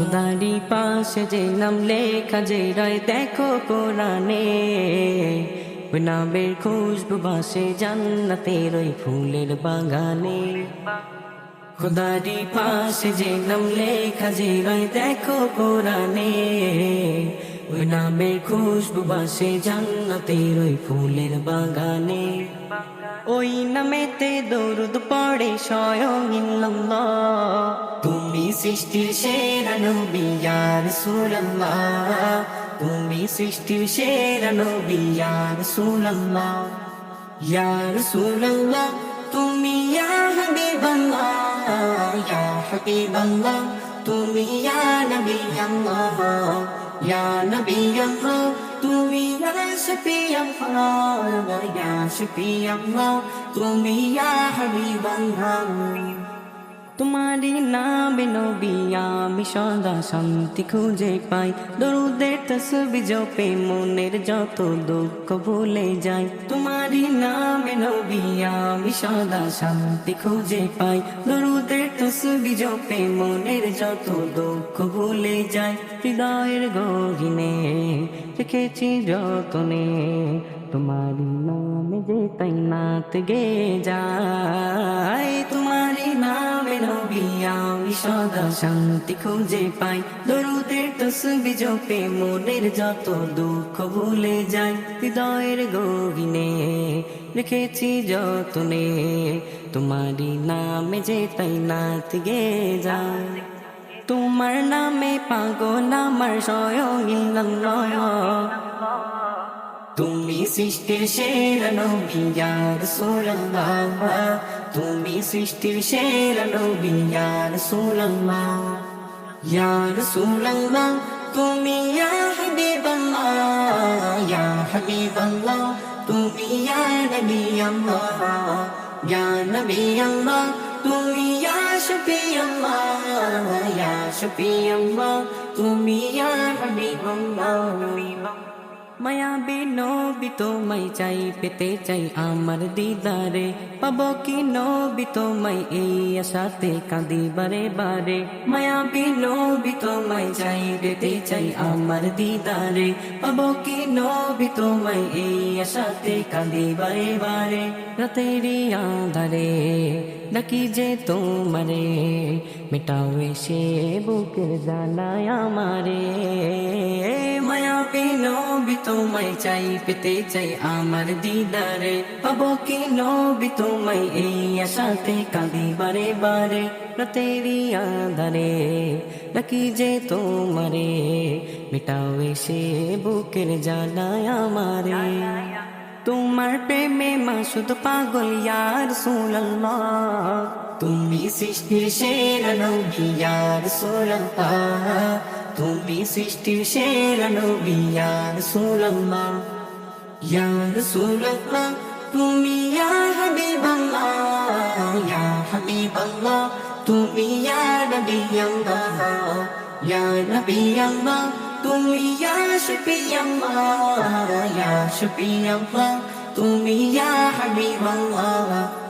খুদারি পাশে যে নাম লেখা, যে রয় দেখো কোরআনে। নামের খুশবু বাসে জান্নাতের ওই ফুলের বাগানে। খুদারি পাশে যে নাম লেখা, যে রয় দেখো কোরআনে। ওই নামের খুশবু বাসে জান্নাতের ওই ফুলের বাগানে। ওই নামেতে দরুদ পড়ে স্বয়ং ইল্লাল্লাহ। তুমি সৃষ্টির সেরা নবী ইয়া রাসূলুল্লাহ। তুমি সৃষ্টির সেরা নবী ইয়া রাসূলুল্লাহ। ইয়া রাসূলুল্লাহ, তুমি ইয়া হাবিবাল্লাহ। ইয়া হাবিবাল্লাহ, তুমি ইয়া নবী আল্লাহ। ইয়া নবী আল্লাহ তুমি শফি আল্লাহ ইয়া শফি আল্লাহ তুমি ইয়া হাবিবাল্লাহ তোমারই নামে নবী, আমি সদা শান্তি খুঁজে পাই। দরুদের তসবি জপে মনের যত দুঃখ ভুলে যাই। তোমারই নামে নবী, আমি সদা শান্তি খুঁজে পাই। দরুদের তসবি জপে মনের যত দুঃখ ভুলে যাই। হৃদয়ের গহিনে রেখেছি যতনে তোমারি নামে যে তাই নাত গে যায় তোমারি নবী সদা শান্তি খুঁজে পাই। দরুদের তসবি জপে মনের যত দুঃখ ভুলে যায় হৃদয়ের গহিনে রেখেছি যতনে তোমারি নামে যে তাই নাত গে যায়। তোমার নামে পাগল আমার স্বয়ং ইল্লাল্লাহ তুমি সৃষ্টির সেরা নবী ইয়া রাসূলুল্লাহ তুমি সৃষ্টির সেরা নবী ইয়া রাসূলুল্লাহ ইয়া রাসূলুল্লাহ তুমি ইয়া হাবিবাল্লাহ। ইয়া হাবিবাল্লাহ, তুমি ইয়া নবী আল্লাহ ইয়া নবী আল্লাহ তুমি ইয়া শফি আল্লাহ ইয়া শফি আল্লাহ তুমি ইয়া হাবিবাল্লাহ। মায়া নবী তোমায় চাই পেতে চাই আমার দিদারে। পাবো কি নবী তোমায় এই আশাতে কাঁদি বারে বারে। মায়া নবী তোমায় চাই পেতে চাই আমার দিদারে। পাবো কি নবী তোমায় এই আশাতে কাঁদি বারে বারে। রাতেরি আধারে ডাকি যে তোমারে, মেটাও এসে বুকের জানায় আমারে। নবী তোমায় চাই, পেতে চাই আমার দিদারে। পাবো কি নবি তোমায় এই আশাতে কাঁদি বারে বারে রাতেরি আধারে। নাকি যে তোমারে, মেটাও এসে বুকের জানায় আমারে। তোমার প্রেমে মাসুদ পাগল ইয়ার সুল্লাহ তুমি সৃষ্টির সেরা নবী ইয়ার সুল্লাহ তুমি সৃষ্টির সেরা নবী ইয়ার সুল্লাহ ইয়ার সুল্লাহ তুমি ইয়া হাবিবাল্লাহ। ইয়া হাবিবাল্লাহ, তুমি ইয়া নবী আল্লাহ। ইয়া নবী আল্লাহ তুমি শফি আল্লাহ তুমি হাবিবাল্লাহ